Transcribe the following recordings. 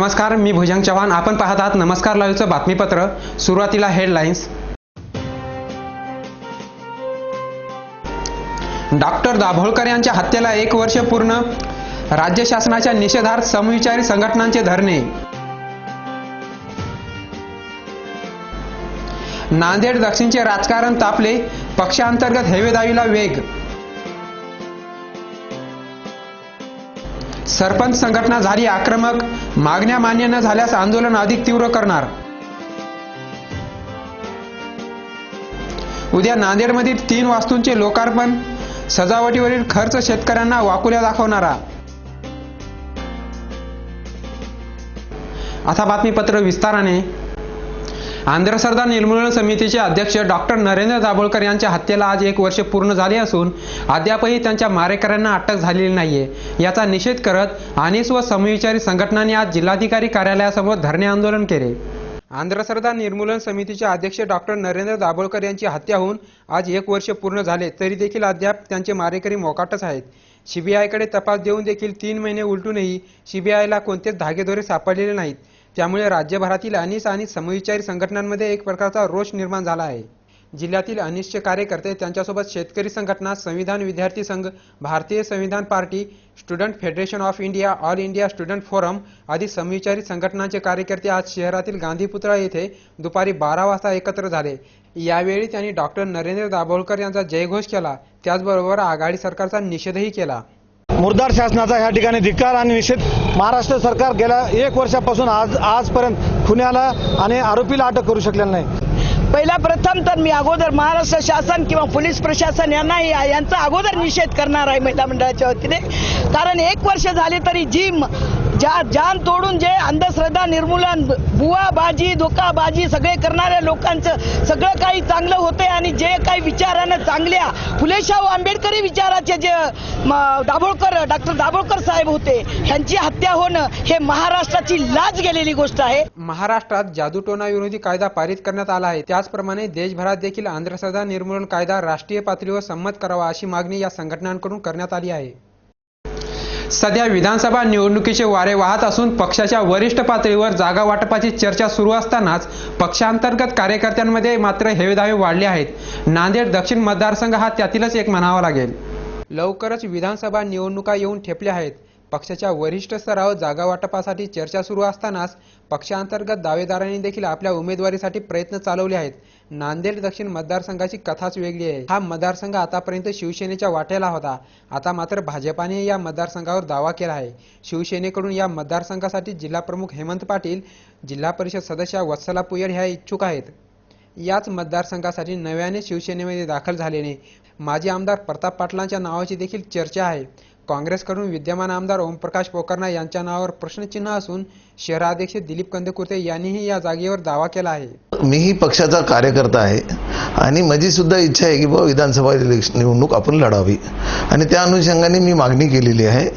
नमस्कार मी भुजंग चव्हाण. आपण पाहत आहात नमस्कार लाईव्हचं बातमीपत्र. सुरुवातीला हेडलाईन्स. डॉक्टर दाभोळकर यांच्या हत्येला एक वर्ष पूर्ण. राज्य शासनाच्या निषेधार्थ समविचारी संघटनांचे धरणे. नांदेड दक्षिणचे राजकारण तापले. पक्षांतर्गत हेवेदावीला वेग. सरपंच संघटना झाली आक्रमक मागण्या मान्य न झाल्यास आंदोलन अधिक तीव्र करणार. उद्या नांदेडमधील तीन वास्तूंचे लोकार्पण सजावटीवरील खर्च शेतकऱ्यांना वाकुल्या दाखवणारा. आता बातमीपत्र विस्ताराने आंध्र सरदार निर्मूलन समितीचे अध्यक्ष डॉक्टर नरेंद्र दाभोळकर यांच्या हत्येला आज एक वर्ष पूर्ण झाले असून अद्यापही त्यांच्या मारेकऱ्यांना अटक झालेली नाहीये. याचा निषेध करत अनिस व समविचारी संघटनांनी आज जिल्हाधिकारी कार्यालयासमोर धरणे आंदोलन केले. आंध्र सरदार निर्मूलन समितीचे अध्यक्ष डॉक्टर नरेंद्र दाभोळकर यांची हत्या होऊन आज एक वर्ष पूर्ण झाले तरी देखील अद्याप त्यांचे मारेकरी मोकाटच आहेत. सीबीआयकडे तपास देऊन देखील तीन महिने उलटूनही सीबीआयला कोणतेच धागेदोरे सापडलेले नाहीत. त्यामुळे राज्यभरातील अनिस आणि समविचारी संघटनांमध्ये एक प्रकारचा रोष निर्माण झाला आहे. जिल्ह्यातील अनिसचे कार्यकर्ते त्यांच्यासोबत शेतकरी संघटना संविधान विद्यार्थी संघ Bharatiya Samvidhan party student federation of India all India student forum आदी समविचारी संघटनांचे कार्यकर्ते आज शहरातील गांधीपुतळा येथे दुपारी बारा वाजता एकत्र झाले. यावेळी त्यांनी डॉक्टर नरेंद्र दाभोळकर यांचा जयघोष केला. त्याचबरोबर आघाडी सरकारचा निषेधही केला. मुर्दार शासनाचा ह्या ठिकाणी धिक्कार आणि निषेध महाराष्ट्र सरकार गेल्या एक वर्षापासून आज आजपर्यंत खुन्याला आणि आरोपीला अटक करू शकलेलं नाही. पहिला प्रथम तर मी अगोदर महाराष्ट्र शासन किंवा पोलीस प्रशासन यांनाही यांचा अगोदर निषेध करणार आहे महिला मंडळाच्या वतीने. कारण एक वर्ष झाले तरी जी जा ज्या जान तोडून जे अंधश्रद्धा निर्मूलन बुवा बाजी धोकाबाजी सगळे करणाऱ्या लोकांचं सगळं काही चांगलं होते आणि जे काही विचारानं चांगल्या फुलेशाहू आंबेडकरी विचाराचे जे म- दाभोळकर डॉक्टर दाभोळकर साहेब होते ह्यांची हत्या होणं हे महाराष्ट्राची लाज गेलेली गोष्ट आहे. महाराष्ट्रात जादूटोना विरोधी कायदा पारित करण्यात आला आहे. त्याचप्रमाणे देशभरात देखील अंधश्रद्धा निर्मूलन कायदा राष्ट्रीय पातळीवर संमत करावा अशी मागणी या संघटनांकडून करण्यात आली आहे. सध्या विधानसभा निवडणुकीचे वारे वाहत असून पक्षाच्या वरिष्ठ पातळीवर जागा वाटपाची चर्चा सुरू असतानाच पक्षांतर्गत कार्यकर्त्यांमध्ये मात्र हेवेदावे वाढले आहेत. नांदेड दक्षिण मतदारसंघ हा त्यातीलच एक म्हणावा लागेल. लवकरच विधानसभा निवडणुका येऊन ठेपल्या आहेत. पक्षाच्या वरिष्ठ स्तरावर जागा वाटपासाठी चर्चा सुरू असतानाच पक्षांतर्गत दावेदारांनी देखील आपल्या उमेदवारीसाठी प्रयत्न चालवले आहेत. नांदेड दक्षिण मतदारसंघाची कथाच वेगळी आहे. हा मतदारसंघ आतापर्यंत शिवसेनेच्या वाट्याला होता. आता मात्र भाजपाने या मतदारसंघावर दावा केला आहे. शिवसेनेकडून या मतदारसंघासाठी जिल्हाप्रमुख हेमंत पाटील जिल्हा परिषद सदस्य वत्सला पुयर ह्या इच्छुक आहेत. याच मतदारसंघासाठी नव्याने शिवसेनेमध्ये दाखल झालेले माजी आमदार प्रताप पाटलांच्या नावाची देखील चर्चा आहे. काँग्रेसकडून विद्यमान आमदार ओमप्रकाश पोकरणा यांच्या नावावर प्रश्नचिन्ह असून शहराध्यक्ष दिलीप कंदकुर्ते यांनीही या जागेवर दावा केला आहे. मीही पक्षाचा कार्यकर्ता आहे. आणि माझी सुद्धा इच्छा आहे की बाबा विधानसभा इलेक्शन निवडणूक आपण लढावी. आणि त्या अनुषंगाने मी मागणी केलेली आहे.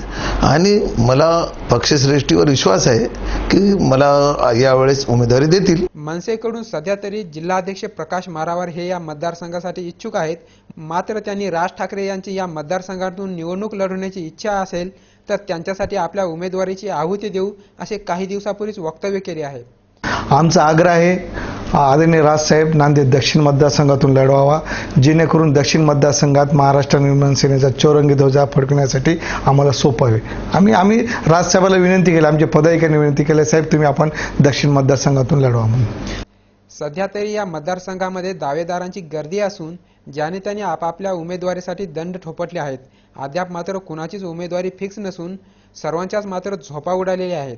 आणि मला पक्षश्रेष्ठीवर विश्वास आहे की मला यावेळेस उमेदवारी देतील. मनसेकडून सध्या तरी जिल्हाध्यक्ष प्रकाश मारावर हे या मतदारसंघासाठी इच्छुक आहेत. मात्र त्यांनी राज ठाकरे यांची या मतदारसंघातून निवडणूक लढवण्याची इच्छा असेल तर त्यांच्यासाठी आपल्या उमेदवारीची आहुती देऊ असे काही दिवसापूर्वीच वक्तव्य केले आहे. आमचा आग्रह आहे आदरणीय राजसाहेब नांदेड दक्षिण मतदारसंघातून लढवावा जेणेकरून दक्षिण मतदारसंघात महाराष्ट्र निर्माण सेनेचा चौरंगी ध्वजा फडकण्यासाठी आम्हाला सोपं आम्ही आम्ही राजसाहेबाला विनंती केली आमच्या पदाधिकाऱ्यांनी विनंती केली साहेब तुम्ही आपण दक्षिण मतदारसंघातून लढवा म्हणून. सध्या तरी या मतदारसंघामध्ये दावेदारांची गर्दी असून ज्याने त्यांनी आपापल्या उमेदवारीसाठी दंड ठोपटले आहेत. अद्याप मात्र कुणाचीच उमेदवारी फिक्स नसून सर्वांच्याच मात्र झोपा उडालेल्या आहेत.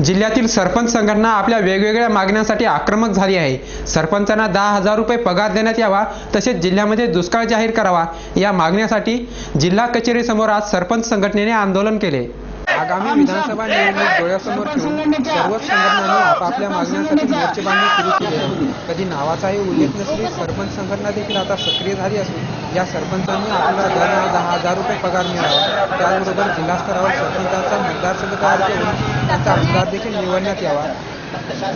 जिल्ह्यातील सरपंच संघटना आपल्या वेगवेगळ्या मागण्यांसाठी आक्रमक झाली आहे. सरपंचांना दहा हजार रुपये पगार देण्यात यावा तसेच जिल्ह्यामध्ये दुष्काळ जाहीर करावा या मागण्यासाठी जिल्हा कचेरीसमोर आज सरपंच संघटनेने आंदोलन केले. आगामी विधानसभा निवडणूक डोळ्यासमोर ठेवून सर्वच संघटनांनी आपापल्या मागण्यांसाठी मोर्चेबांधणी सुरू केली. आहे कधी नावाचाही उल्लेख नसली सरपंच संघटना देखील आता सक्रिय झाली असून या सरपंचांनी आपल्याला दरमहा दहा हजार रुपये पगार मिळावा त्याचबरोबर जिल्हास्तरावर सरपंचांचा मतदारसंघ तयार करून त्यांचा आमदार देखील निवडण्यात यावा.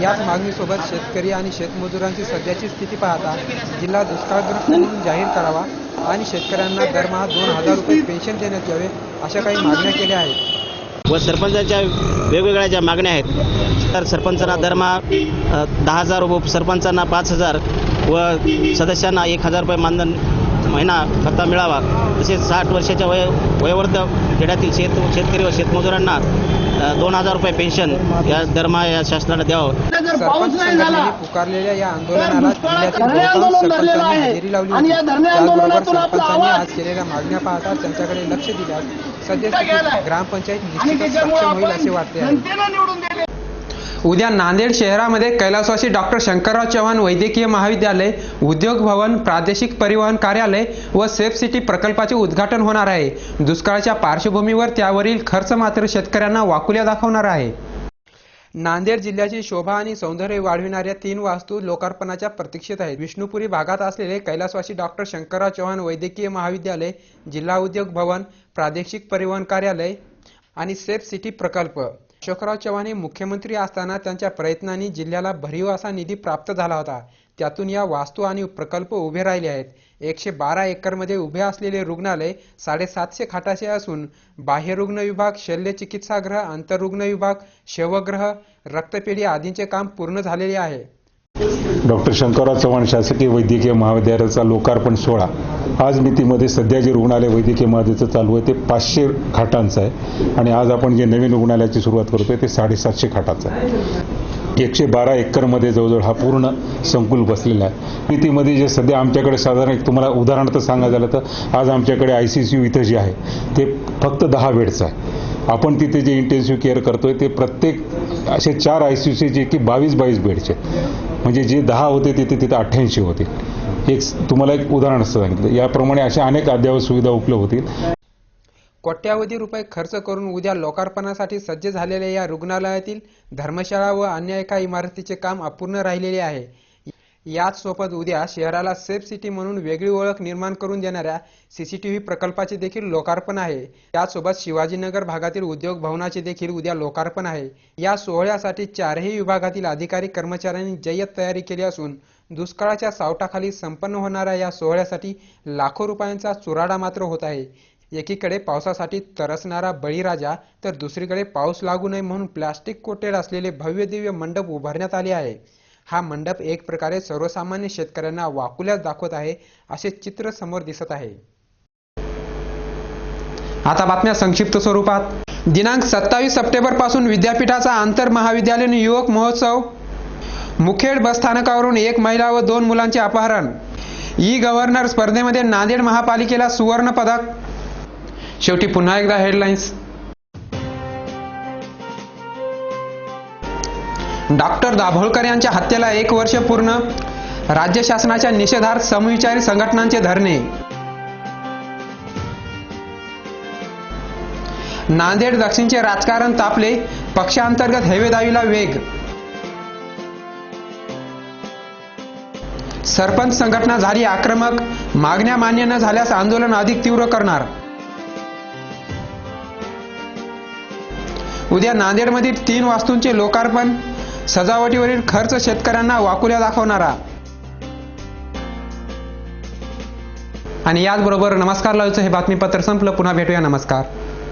याच मागणीसोबत शेतकरी आणि शेतमजुरांची सध्याची स्थिती पाहता जिल्हा दुष्काळग्रस्त म्हणून जाहीर करावा आणि शेतकऱ्यांना दरमहा दोन हजार रुपये पेन्शन देण्यात यावे अशा काही मागण्या केल्या आहेत. व सरपंचाच्या वेगवेगळ्या ज्या मागण्या आहेत तर सरपंचांना दरमहा दहा हजार व सरपंचांना पाच हजार व सदस्यांना एक हजार रुपये मानधन महिना भत्ता मिळावा. तसेच साठ वर्षाच्या वय वयोवृद्ध खेड्यातील शेत शेतकरी व शेतमजुरांना दोन हजार रुपये पेन्शन या दरमहा या शासनाला द्यावं. सरपंच संघटनेने पुकारलेल्या या आंदोलनाला जिल्ह्यातील बहुतांश सरपंचांनी हजेरी लावली होती. त्याचबरोबर सरपंचांनी आज केलेल्या मागण्या पाहता त्यांच्याकडे लक्ष दिल्यास सद्यस्थितीत ग्रामपंचायत निश्चितच सक्षम होईल असे वाटते आहे. उद्या नांदेड शहरामध्ये कैलासवासी डॉक्टर शंकरराव चव्हाण वैद्यकीय महाविद्यालय उद्योग भवन प्रादेशिक परिवहन कार्यालय व सेफ सिटी प्रकल्पाचे उद्घाटन होणार आहे. दुष्काळाच्या पार्श्वभूमीवर त्यावरील खर्च मात्र शेतकऱ्यांना वाकुल्या दाखवणार आहे. नांदेड जिल्ह्याची शोभा आणि सौंदर्य वाढविणाऱ्या तीन वास्तू लोकार्पणाच्या प्रतीक्षेत आहेत. विष्णुपुरी भागात असलेले कैलासवासी डॉक्टर शंकरराव चव्हाण वैद्यकीय महाविद्यालय जिल्हा उद्योग भवन प्रादेशिक परिवहन कार्यालय आणि सेफ सिटी प्रकल्प. अशोकराव चव्हाण हे मुख्यमंत्री असताना त्यांच्या प्रयत्नांनी जिल्ह्याला भरीव असा निधी प्राप्त झाला होता. त्यातून या वास्तू आणि प्रकल्प उभे राहिले आहेत. एकशे बारा एकरमध्ये उभे असलेले रुग्णालय साडेसातशे खाटाचे असून बाह्यरुग्ण विभाग शल्य चिकित्सागृह आंतररुग्ण विभाग शवग्रह रक्तपेढी आदींचे काम पूर्ण झालेले आहे. डॉक्टर शंकरराव चव्हाण शासकीय वैद्यकीय महाविद्यालयाचा लोकार्पण सोहळा. आज मितीमध्ये सध्या जे रुग्णालय वैद्यकीय महाविद्यालयाचं चालू आहे ते पाचशे खाटांचं आहे. आणि आज आपण जे नवीन रुग्णालयाची सुरुवात करतोय ते साडेसातशे खाटांचं आहे. एकशे बारा एकरमध्ये जवळजवळ हा पूर्ण संकुल बसलेला आहे. मितीमध्ये जे सध्या आमच्याकडे साधारण एक तुम्हाला उदाहरणार्थ सांगायचं झालं तर आज आमच्याकडे आय सी सी यू इथं जे आहे ते फक्त दहा बेडचं आहे. आपण तिथे जे इंटेन्सिव्ह केअर करतोय ते प्रत्येक असे चार आय सी सी जे की बावीस बावीस बेडचे. म्हणजे जे दहा होते तिथे तिथे अठ्ठ्याऐंशी होते. एक तुम्हाला एक उदाहरण असं सांगितलं. याप्रमाणे अशा अनेक अद्ययावत सुविधा उपलब्ध होतील. कोट्यावधी रुपये खर्च करून उद्या लोकार्पणासाठी सज्ज झालेल्या या रुग्णालयातील धर्मशाळा व अन्य एका इमारतीचे काम अपूर्ण राहिलेले आहे. याच सोबत उद्या शहराला सेफ सिटी म्हणून वेगळी ओळख निर्माण करून देणाऱ्या सीसीटीव्ही प्रकल्पाचे देखील लोकार्पण आहे. त्याचसोबत शिवाजीनगर भागातील उद्योग भवनाचे देखील उद्या लोकार्पण आहे. या सोहळ्यासाठी चारही विभागातील अधिकारी कर्मचाऱ्यांनी जय्यत तयारी केली असून दुष्काळाच्या सावटाखाली संपन्न होणाऱ्या या सोहळ्यासाठी लाखो रुपयांचा चुराडा मात्र होत आहे. एकीकडे पावसासाठी तरसणारा बळीराजा तर दुसरीकडे पाऊस लागू नये म्हणून प्लास्टिक कोटेड असलेले भव्य दिव्य मंडप उभारण्यात आले आहे. हा मंडप एक प्रकारे सर्वसामान्य शेतकऱ्यांना वाकुल्यात दाखवत आहे असे चित्र समोर दिसत आहे. आता बातम्या संक्षिप्त स्वरूपात. दिनांक सत्तावीस सप्टेंबरपासून विद्यापीठाचा आंतर महाविद्यालयीन युवक महोत्सव. मुखेड बसस्थानकावरून एक महिला व दोन मुलांचे अपहरण. ई गव्हर्नर स्पर्धेमध्ये नांदेड महापालिकेला सुवर्ण पदक शेवटी पुन्हा एकदा हेडलाईन्स. डॉक्टर दाभोळकर यांच्या हत्येला एक वर्ष पूर्ण राज्य शासनाच्या निषेधार्थ समविचारी संघटनांचे धरणे. नांदेड दक्षिणचे राजकारण तापले पक्षांतर्गत हेवेदावीला वेग. सरपंच संघटना झाली आक्रमक मागण्या मान्य न झाल्यास आंदोलन अधिक तीव्र करणार. उद्या नांदेडमधील तीन वास्तूंचे लोकार्पण सजावटीवरील खर्च शेतकऱ्यांना वाकुल्या दाखवणारा. आणि याचबरोबर नमस्कार लावचं हे बातमीपत्र संपलं. पुन्हा भेटूया. नमस्कार.